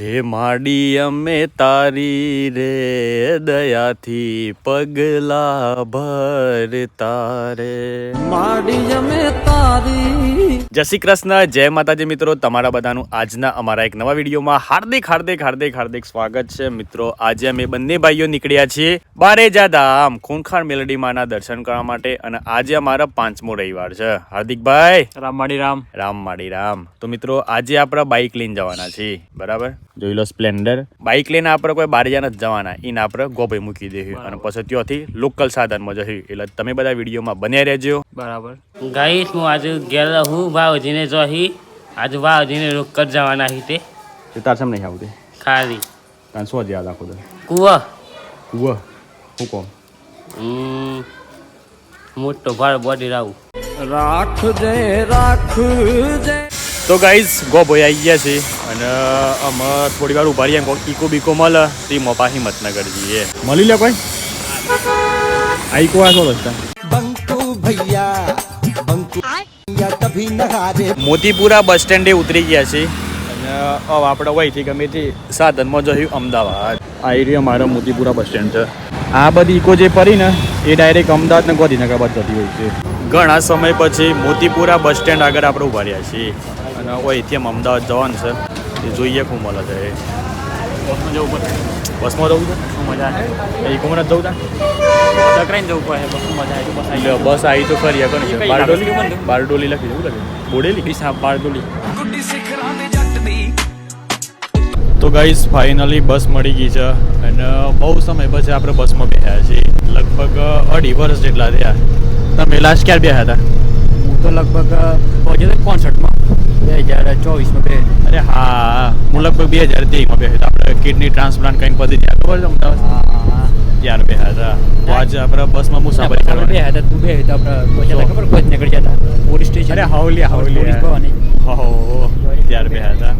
હે માડી અમે તારી રે દયાથી પગલા ભરતા રે માડી અમે તારી જય શ્રી કૃષ્ણ જય માતાજી મિત્રો. તમારા બધાનું આજના અમારા એક નવા વિડીયોમાં હાર્દિક હાર્દિક હાર્દિક હાર્દિક સ્વાગત છે. મિત્રો આજે અમે બંને ભાઈઓ નીકળ્યા છીએ બારેજા ધામ ખૂંખાર મેલડી માના દર્શન કરવા માટે અને આજે અમારા પાંચમો રવિવાર છે. હાર્દિકભાઈ રામ માડી રામ. રામ માડી રામ. તો મિત્રો આજે આપણે બાઇક લઈને જવાના છીએ. બરાબર? જોઈ લો સ્પ્લેન્ડર. બાઇક લઈને આપણે કોઈ બાર નથી જવાના. એને આપણે ગોભાઈ મૂકી દઈશું અને પછી ત્યાંથી લોકલ સાધનમાં જઈશું એટલે તમે બધા વિડીયોમાં બન્યા રહેજો. બરાબર. ગાઈસ હું આજે ગયેલો હું ભાવજીને જોહી. આજે ભાવજીને રોક જવાના હી તે તાર સામે નહીં આવતી. ખાલી. તાર શું જ યાદ આખો તો કુવા. કુવા. હું કહું હમ, મોટો ભાર બોડી રાખ દે રાખજે રાખજે તો ગાઈઝ ગો ભાઈ આવી ગયા છે. અને અમે થોડી વાર ઊભા રહીએ. ઈકો બીકો મળે તે મોપા હિંમતનગર જઈએ. મળી લે કોઈ? આઈકો આ શું રસ્તા મોતીપુરા બસ સ્ટેન્ડે ઉતરી ગયા છે. અને હવે આપણે વહીથી ગમે તે સાધનમાં જોયું અમદાવાદ. આ એરિયા મારો મોતીપુરા બસ સ્ટેન્ડ છે. આ બધી ઇકો જે ફરી ને એ ડાયરેક્ટ અમદાવાદ ને ગાંધીનગર બાદ જતી હોય છે. ઘણા સમય પછી મોતીપુરા બસ સ્ટેન્ડ આગળ આપણે ઊભા રહ્યા છીએ. અને અહીંથી આમ અમદાવાદ જવાનું છે. એ જોઈએ કું મળે છે. એ. બસમાં જવું પડે. બસમાં જવું છે? શું મજા આવે એ કુમરત જવું તા ટકરાઈને જવું પડે. બસ મજા આવે તો બસ આવી બસ આવી તો ખરી આગળ એ બારડોલી? બારડોલી લખી જવું લખી બોડેલી? ડીસા બારડોલી. તો ગાઈસ ફાઇનલી બસ મળી ગઈ છે. અને બહુ સમય પછી આપણે બસમાં બેઠા છીએ. લગભગ અઢી વર્ષ જેટલા થયા. તમે લાસ્ટ ક્યારે બેઠા હતા? હું તો લગભગ પહોંચ્યો હતો કોન્સર્ટમાં બે હજાર ચોવીસમાં બે. અરે હા હું. લગભગ બે હજાર તેરમાં બે આપણે કિડની ટ્રાન્સપ્લાન્ટ કંઈક પધી ત્યાં ખબર છે અમદાવાદ? ત્યાર બે હતા. તો આજે આપણે બસમાં મુસાફરી કરવા બે હતા તું બે હતા. આપણે પહોંચ્યા ખબર કોઈ નીકળી જતા. Police station. અરે હાવલી હાવલી પોલીસ ભવાની. હો. ત્યારે બે હતા.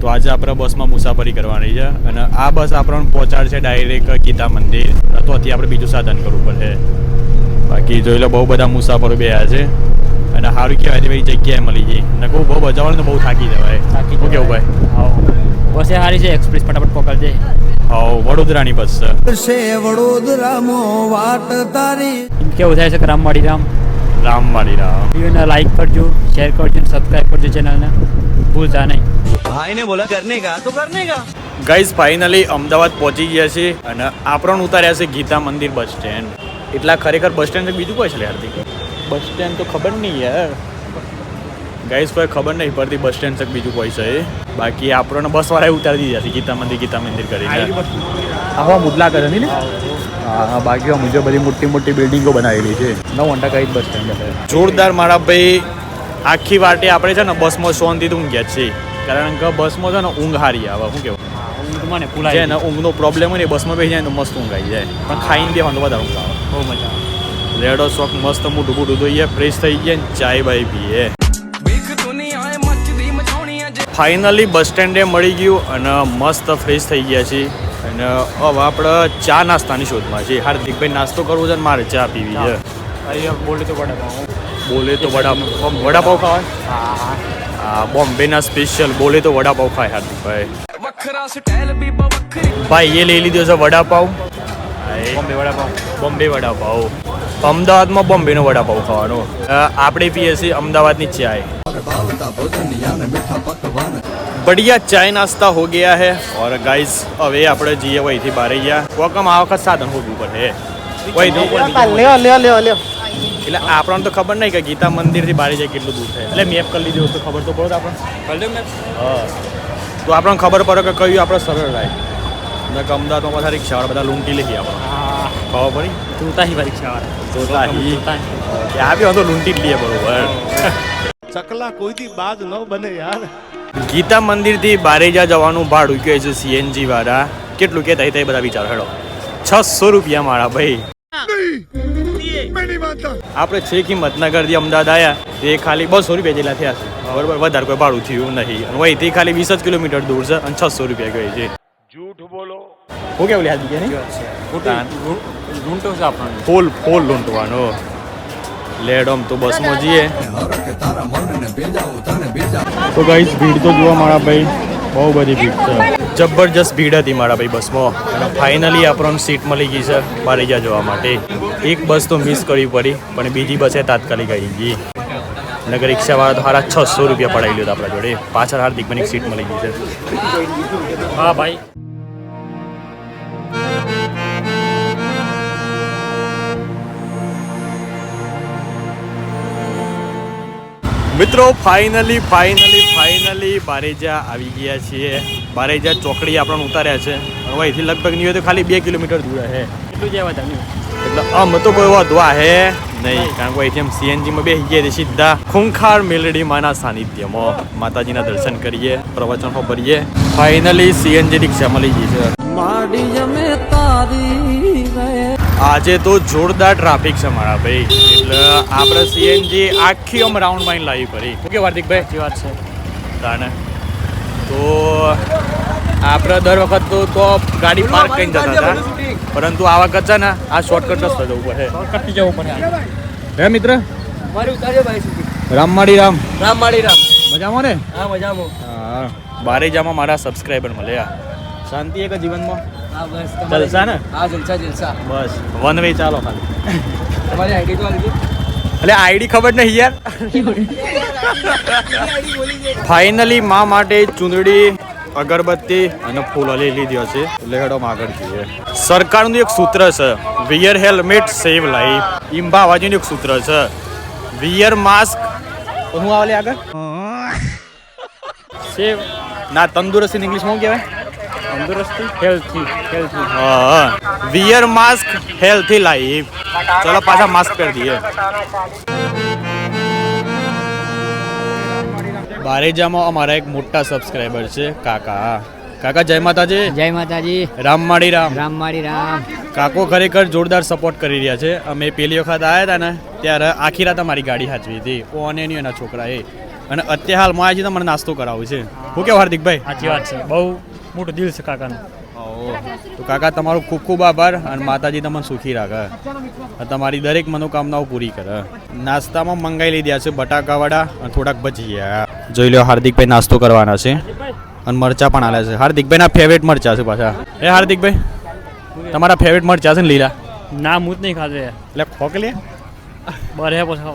તો આજે આપણે બસમાં મુસાફરી કરવાની છે. અને આ બસ આપણને પહોંચાડશે ડાયરેક્ટ ગીતા મંદિર. તો અત્યારે આપણે બીજું સાધન કરવું પડશે. બાકી જોઈ લો બહુ બધા મુસાફરો બેહ્યા છે. અને સારું કહેવાય છે ભાઈ જગ્યાએ મળી જાય. ને કહું બહુ બજાવવાનું તો બહુ થાકી જવાય. થાકી શું કેવું ભાઈ હા બસ એ સારી છે એક્સપ્રેસ ફટાફટ પકડજે હા વડોદરાની બસ છે. વડોદરામાં વાટ તારી. કેવું થાય છે કે રામ માડી રામ રામ માળી રામ વિડીયોને લાઈક કરજો શેર કરજો સબસ્ક્રાઇબ કરજો ચેનલને ભૂલતા નહીં. ભાઈ ને બોલા કરને કા તો કરને કા ગાઈઝ ફાઇનલી અમદાવાદ પહોંચી ગયા છે અને આપણને ઉતાર્યા છે ગીતા મંદિર બસ સ્ટેન્ડ એટલા ખરેખર બસ સ્ટેન્ડ બીજું કોઈ છે હાર્દિક બસ સ્ટેન્ડ તો ખબર નહીં યાર. ગાઈસ કોઈ ખબર નહીં પડતી બસ સ્ટેન્ડ તક બીજું કોઈ છે બાકી આપણને બસ વાળાએ ઉતારી દીધા છે ગીતા મંદિર ગીતા મંદિર કરીને. આવા મુદલા કરે નહીં ને? હા બાકી મુજબ બધી મોટી મોટી બિલ્ડિંગો બનાવેલી છે. નવ ઘંટા કઈ બસ સ્ટેન્ડ છે જોરદાર મારા ભાઈ આખી વાટે આપણે છે ને બસમાં શાંતિથી ઊંઘ્યા છીએ. કારણ કે બસમાં છે ને ઊંઘ હારી આવે શું કેવું? જે ને ઊંઘનો પ્રોબ્લેમ હોય ને બસમાં બેસી જાય તો મસ્ત ઊંઘ આવી જાય. પણ ખાઈને દેવાનું તો વધારે ઊંઘ આવે. બહુ મજા આવે. લેડો શોખ મસ્ત મોટું મોટું ધોઈએ ફ્રેશ થઈ ગયા ને ચાય બાય પીએ. ફાઇનલી બસ સ્ટેન્ડે મળી ગયું અને મસ્ત ફ્રેશ થઈ ગયા છીએ. અને હવે આપણે ચા નાસ્તાની શોધમાં છીએ. હાર્દિકભાઈ નાસ્તો કરવો છે ને મારે ચા પીવી છે. બોલે તો વડાપાઉં બોલે તો વડા વડાપાવ ખાવા હા. બોમ્બેના સ્પેશિયલ બોલે તો વડાપાઉં ખાય હાર્દિકભાઈ. ભાઈ એ લઈ લીધો છે વડાપાવ. બોમ્બે વડાપાવ. બોમ્બે વડાપાવ. અમદાવાદમાં બોમ્બેનો વડાપાઉં ખાવાનો. આપણી પીએસી અમદાવાદની ચાય બઢિયા ચાય નાસ્તા હો ગયા હે. ઓર ગાઈઝ હવે આપણે જઈએ વહીથી બહાર ગયા વોકમ આ વખત સાધન હોવું પડે એટલે આપણને તો ખબર નહીં કે ગીતા મંદિરથી બારી જાય કેટલું દૂર થાય. એટલે મેપ કરી લીધું તો ખબર તો પડો આપણે તો આપણને ખબર પડે કે કયું આપણે સરળ થાય ને અમદાવાદમાં પાછા રિક્ષાવાળા બધા લૂંટી લઈ ગયા આપણે ખબર પડી? તું તાહી પરીક્ષા જોતાહી. ત્યાં બી તો લૂંટી જ લઈએ બરોબર. ચકલા કોઈથી બાજ ન બને યાર. ગીતા મંદિરથી બારેજા જવાનું ભાડું કહે છે સીએનજી વાળા. કેટલું કે તઈ તઈ બધા વિચારો હેડો. છસો રૂપિયા મારા ભાઈ. આપણે છે હિંમતનગરથી અમદાવાદ આવ્યા તે ખાલી બસો રૂપિયા જેટલા થયા છે. બરોબર વધારે કોઈ ભાડું થયું નહીં. અને વહીથી ખાલી વીસ જ કિલોમીટર દૂર છે અને છસો રૂપિયા ગઈ છે. જૂઠ બોલો. હું કેવું યાદ ગયા ઢૂંઢો છે આપણને ફૂલ ફૂલ લૂંટવાનો લેડમ તો બસમાં જઈએ તો ગાઈસ ભીડ તો જોવા મારા ભાઈ બહુ બધી ભીડ છે. જબરજસ્ત ભીડ હતી મારા ભાઈ બસમાં. અને ફાઇનલી આપણને સીટ મળી ગઈ છે બારેજા જવા માટે. એક બસ તો મિસ કરવી પડી પણ બીજી બસે તાત્કાલિક આવી ગઈ. નગર રિક્ષાવાળા તો સારા છસો રૂપિયા પડાવી લીધા આપણા જોડે. પાછળ હાર્દિક મને સીટ મળી ગઈ છે. હા ભાઈ. મિત્રો ફાઇનલી ફાઇનલી ફાઇનલી બારેજા આવી ગયા છીએ. બારેજા ચોકડી આપણને ઉતાર્યા છે. હવે અહીંથી લગભગ નહીં હોય તો ખાલી બે કિલોમીટર દૂર હે. એટલું જ આવ્યા એટલે આમ તો કોઈ વધવા હે નહીં કારણ કે અહીંથી આમ સીએનજીમાં બે ગયા છે સીધા ખૂંખાર મેલડી માના સાનિધ્યમાં. માતાજીના દર્શન કરીએ પ્રવચન ભરીએ. ફાઇનલી સીએનજી રિક્ષા મળી ગઈ છે. આજે તો જોરદાર ટ્રાફિક છે મારા ભાઈ. એટલે આપણે સીએનજી આખી આમ રાઉન્ડ માઇન લાવી પડી. ઓકે હાર્દિકભાઈ? સાચી વાત છે. તાને. તો આપણે દર વખત તો તો ગાડી પાર્ક કરીને જતા હતા. પરંતુ આ વખત છે ને આ શોર્ટકટ રસ્તો જવું પડે. કટી જવું પડે હે મિત્ર? રામમાડી રામ રામ. માળી રામ. મજામાં ને? હા મજામાં. હા બારે જામાં મારા સબસ્ક્રાઈબર મળ્યા. શાંતિ એક જીવનમાં. જલસા ને? હા જલસા જલસા. બસ વન વે ચાલો ખાલી. તમારી આઈડી તો એટલે આઈડી ખબર નહીં યાર. ફાઇનલી માં માટે ચૂંદડી અગરબત્તી અને ફૂલ લઈ લીધી હશે. એટલે હેડો આગળ જઈએ. સરકારનું એક સૂત્ર છે વિયર હેલ્મેટ સેવ લાઈફ ઇમ્બા અવાજીનું એક સૂત્ર છે વિયર માસ્ક હું આવે આગળ? સેવ ના તંદુરસ્તી ઇંગ્લિશમાં શું કહેવાય? તંદુરસ્તી હેલ્થી હેલ્થી હા વિયર માસ્ક હેલ્થી લાઈફ ચલો પાછા માસ્ક પહેર દઈએ. બારેજામાં અમારા એક મોટા સબસ્ક્રાઈબર છે કાકા. કાકા જય માતાજી. જય માતાજી. રામ માડી રામ. રામ માળી રામ. કાકો ખરેખર જોરદાર સપોર્ટ કરી રહ્યા છે. અમે પેલી વખત આવ્યા હતા ને ત્યારે આખી રાત અમારી ગાડી હાચવી હતી. ઓ અને એની છોકરાએ. અને અત્યારે હાલમાં આજે તો મને નાસ્તો કરાવું છે. હું કેવું હાર્દિકભાઈ? સાચી વાત છે. બહુ મોટું દિલ છે કાકાનું. તો કાકા તમારો ખૂબ ખૂબ આભાર અને માતાજી તમને સુખી રાખે. તમારી દરેક મનોકામનાઓ પૂરી કરે. નાસ્તામાં મંગાવી લીધા છે બટાકા વડા અને થોડાક ભજીયા. જોઈ લો હાર્દિકભાઈ નાસ્તો કરવાના છે. અને મરચા પણ આલ્યા છે. હાર્દિકભાઈના ફેવરેટ મરચા છે પાછા. એ હાર્દિકભાઈ તમારા ફેવરેટ મરચા છે ને લીલા? ના હું જ નહીં ખાધો એટલે એટલે ખોકલી બરે પછી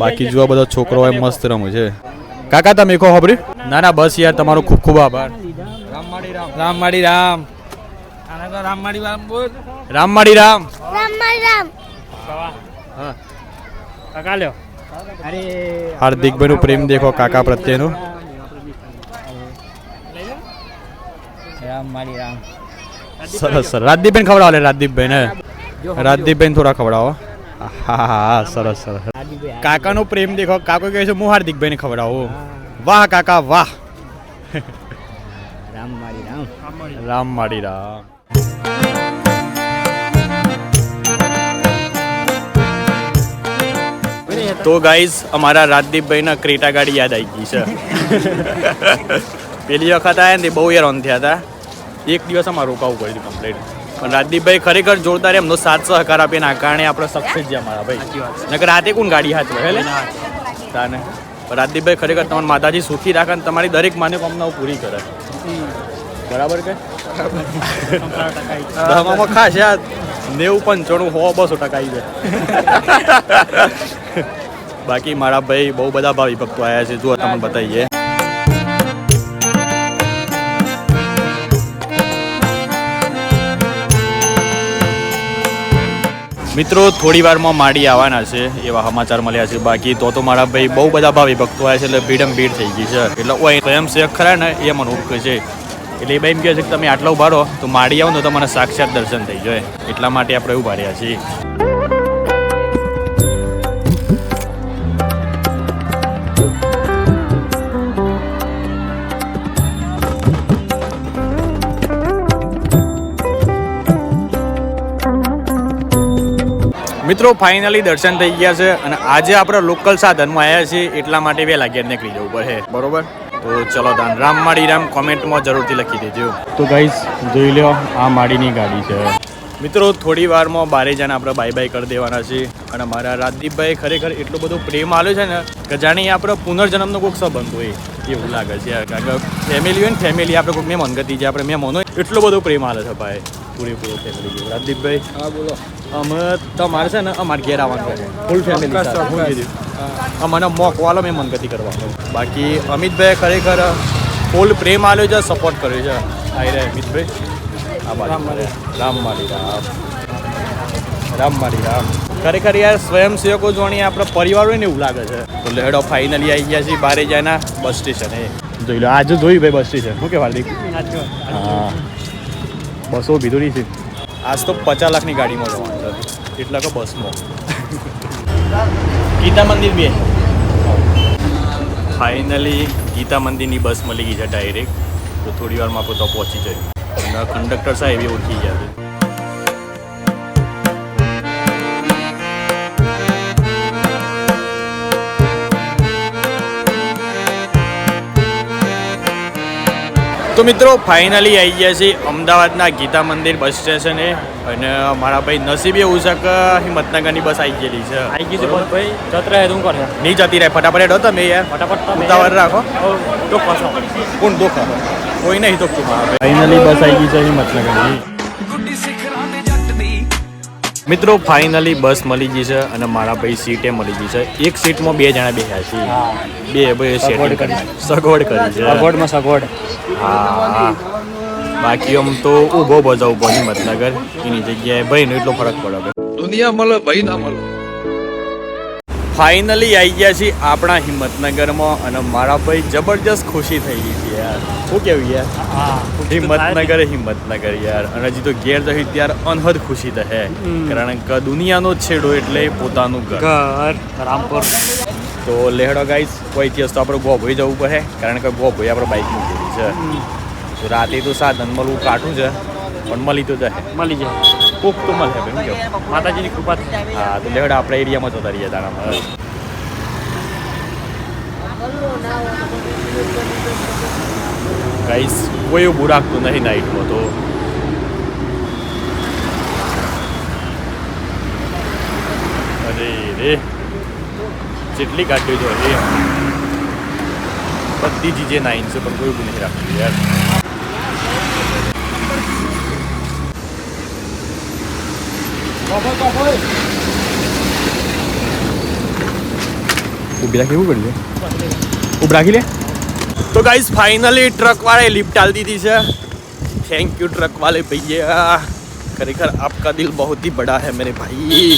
બાકી જોવા બધો છોકરો મસ્ત રમે છે. કાકા તમે કહો ખબર? ના ના બસ યાર તમારો ખૂબ ખૂબ આભાર. રામ. માળી રામ. રામમાળી રામ બોલ. રામ. માડી રામ. હા. કાકા લ્યો. અરે હાર્દિકભાઈનું પ્રેમ દેખો કાકા પ્રત્યેનું. રામ માળી રામ. સરસ સર રાજદીપભાઈ ખવડાવો લે રાજદીપભાઈ ને રાજદીપભાઈ થોડા ખવડાવો. હા હા સરસ સરસ. કાકાનો પ્રેમ દેખો કાકો કહે છે હું હાર્દિકભાઈને ખવડાવો. વાહ કાકા વાહ. રામ મારી રામ. રામ મારી રામ. તો ગાઈઝ અમારા રાજદીપભાઈના ક્રેટા ગાડી યાદ આવી ગઈ છે. પેલી વખત આવ્યા ને બહુ હેરાન થયા હતા. એક દિવસ અમારે રોકાવું પડ્યું કમ્પ્લીટ પણ રાજદીપભાઈ ખરેખર જોરદાર એમનો સાથ સહકાર આપીને આ કારણે આપણે સક્સેસ છે અમારા ભાઈ. નકર રાતે કોણ ગાડી હાથ હે તાને. પણ રાજદીપભાઈ ખરેખર તમારા માતાજી સુખી રાખે અને તમારી દરેક માન્યકામનાઓ પૂરી કરે. બરાબર કે? દવામાં ખાસ યાર નેવું પંચાણું હો બસો ટકા આવી જાય. બાકી મારા ભાઈ બહુ બધા ભાવિ ભક્તો આવ્યા છે જો તમને બતાવીએ. મિત્રો થોડી વારમાં માડી આવવાના છે. એવા સમાચાર મળ્યા છે. બાકી તો તો મારા ભાઈ બહુ બધા ભાવિ ભક્તો આવ્યા છે, એટલે ભીડમ ભીડ થઈ ગઈ છે. એટલે ઓય સ્વયંસેવક ખરા ને, એ મને ઓળખે છે. એટલે એ ભાઈ એમ કહે છે કે તમે આટલા ઉભારો તો માડી આવો ને તો મને સાક્ષાત દર્શન થઈ જાય. એટલા માટે આપણે ઊભા રહ્યા છીએ. મિત્રો ફાઇનલી દર્શન થઈ ગયા છે અને આજે આપણે લોકલ સાધનમાં આવ્યા છીએ એટલા માટે વહેલા ઘેર નીકળી જવું પડે. બરોબર. તો ચલો દાન રામ માડી રામ કોમેન્ટમાં જરૂરથી લખી દેજો. તો ગાઈસ જોઈ લો આ માડીની ગાડી છે. મિત્રો થોડી વારમાં બારે જણા આપણે બાય બાય કરી દેવાના છે અને મારા રાજદીપભાઈ ખરેખર એટલો બધો પ્રેમ આવ્યો છે ને કે જાણે આપણો પુનર્જન્મનો કોઈક સંબંધ હોય એવું લાગે છે. કારણ કે ફેમિલી હોય ને ફેમિલી આપણે કોઈક મેં મનગતી છે આપણે મેં હોય એટલો બધો પ્રેમ આવે છે ભાઈ. પૂરેપૂરો ફેમિલી જેવું. રાજદીપભાઈ હા બોલો. અમે તમારે છે ને અમારે ઘેર આવવાનું છે. ફૂલ ફેમિલી સાથે. અમને મોકવાલો મેં મનગતિ કરવાનો બાકી અમિતભાઈ ખરેખર ફૂલ પ્રેમ આલ્યો છે સપોર્ટ કર્યો છે. આઈ રહ્યા અમિતભાઈ? આ રામ મારી. રામ. રામ મારી રામ. ખરેખર યાર સ્વયંસેવકો જોણી આપણો પરિવાર હોય ને એવું લાગે છે. તો લેડો ફાઇનલી આવી ગયા છે બારે જાયના બસ સ્ટેશને. જોઈ લો આજે જોયું ભાઈ બસ સ્ટેશન. શું કે હાર્દિક? હા. બસો ભીધુરી છે. આજ તો પચાસ લાખની ગાડીમાં જવાનું છે. એટલા કે બસમાં. ગીતા મંદિર બે. ફાઇનલી ગીતા મંદિરની બસ મળી ગઈ છે ડાયરેક્ટ તો થોડી વારમાં તો પહોંચી જાય. અને કંડક્ટર સાહેબ એ ઓળખી ગયા છે. તો મિત્રો ફાઇનલી આવી ગયા છીએ અમદાવાદના ગીતા મંદિર બસ સ્ટેશને અને મારા ભાઈ નસીબે એવું છે કે હિંમતનગરની બસ આવી ગયેલી છે. આવી ગઈ છે બસ ભાઈ. જત રહે તું કરે. નહીં જતી રહે ફટાફટ હેડો તમે યાર. ફટાફટ તમે ઉતાવળ રાખો. તો કશો કોણ દુઃખ કોઈ નહીં તો ફાઇનલી બસ આવી ગઈ છે હિંમતનગરની. મિત્રો ફાઇનલી બસ મળી ગઈ છે અને મારા ભાઈ સીટે મળી ગઈ છે. એક સીટમાં બે જણા બેઠા છે બે ભાઈ સગવડ કરી. કરી. સગવડ કરી છે. સગવડમાં સગવડ. હા બાકી આમ તો ઊભો બજા ઊભો હિંમતનગર. એની જગ્યાએ ભાઈનો એટલો ફરક પડે દુનિયા મળે ભાઈ ના મળે. ફાઇનલી આવી ગયા છીએ આપણા હિંમતનગરમાં અને મારા ભાઈ જબરજસ્ત ખુશી થઈ ગઈ છે યાર. શું કેવું યાર? હિંમતનગર હિંમતનગર યાર. અને હજી તો ઘેર જઈ ત્યારે અનહદ ખુશી થશે. કારણ કે દુનિયાનો છેડો એટલે પોતાનું ઘર. ઘર રામપુર. તો લેહડો ગાઈસ કોઈ દિવસ તો આપણે ગોભોઈ જવું પડે. કારણ કે ગોભોઈ આપણે બાઇક મૂકેલી છે. તો રાતે તો સાધન મળવું કાઢું છે પણ મળી તો જાય. મળી જાય. કોક તો મળે શું માતાજીની કૃપા હા, તો લેવડ આપણા એરિયામાં જતા રહીએ તારામાં ગાઈસ કોઈ એવું બુરાકતું નહીં નાઇટમાં તો. અરે રે, જેટલી કાઢ્યું જો હજી બધી ચીજે નાઇન છે, પણ કોઈ એવું નહીં રાખતું યાર. उबरा કેવું કરી લે ઉભરા કી લે તો ગાઈસ ફાઇનલી ટ્રક વાળે લિફ્ટ આલ દીધી છે થેન્ક યુ ટ્રક વાલે ભૈયા ખરેખર આપકા દિલ બહુત હી બડા હે મેરે ભાઈ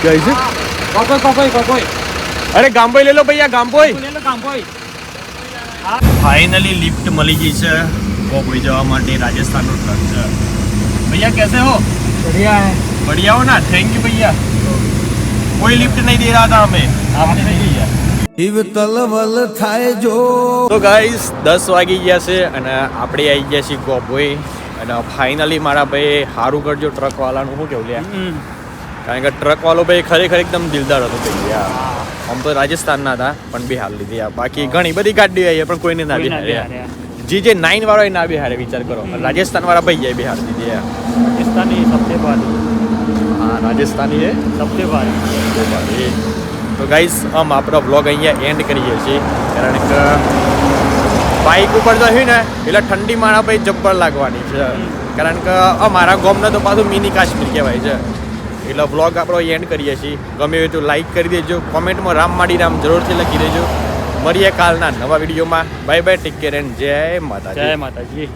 ગાઈસ કોકોય કોકોય કોકોય અરે ગામબોય લે લો ભૈયા ગામબોય લે લો ગામબોય ફાઇનલી લિફ્ટ મળી ગઈ છે કોબોઈ જવા માટે રાજસ્થાનનો ટ્રક છે ભૈયા कैसे हो बढ़िया है बढ़िया हो ना थैंक यू भैया कोई लिफ्ट नहीं दे रहा था हमें आपने नहीं दिया જીવ તલવલ થાય જો તો ગાઈસ દસ વાગી ગયા છે અને આપણે આવી ગયા છીએ ગોભોઈ અને ફાઇનલી મારા ભાઈ સારું કરજો ટ્રક વાળાનું શું કેવું લ્યા કારણ કે ટ્રક વાળો ભાઈ ખરેખર એકદમ દિલદાર હતો ભાઈ યાર આમ તો રાજસ્થાનના હતા પણ બિહાર લીધી યાર બાકી ઘણી બધી ગાડીઓ આવી પણ કોઈને ના કોઈને બિહાર જે જે नाइन वाला ना बिहार है विचार करो राजस्थान वाला भाई है बिहार जी राजस्थानी सबसे भारी हाँ राजस्थानी है सबसे भारी તો ગાઈસ આમ આપણો વ્લોગ અહીંયા એન્ડ કરીએ છીએ. કારણ કે બાઇક ઉપર તો ને એટલે ઠંડી માણા પછી જબ્બર લાગવાની છે. કારણ કે મારા ગોમને તો પાછું મિની કાશ્મીર કહેવાય છે. એટલે વ્લોગ આપણો એન્ડ કરીએ છીએ. ગમે એવું તો લાઇક કરી દેજો. કોમેન્ટમાં રામ માડી રામ જરૂરથી લખી દેજો. મળીએ કાલના નવા વિડીયોમાં. Bye bye take care and જય માતા જય માતાજી.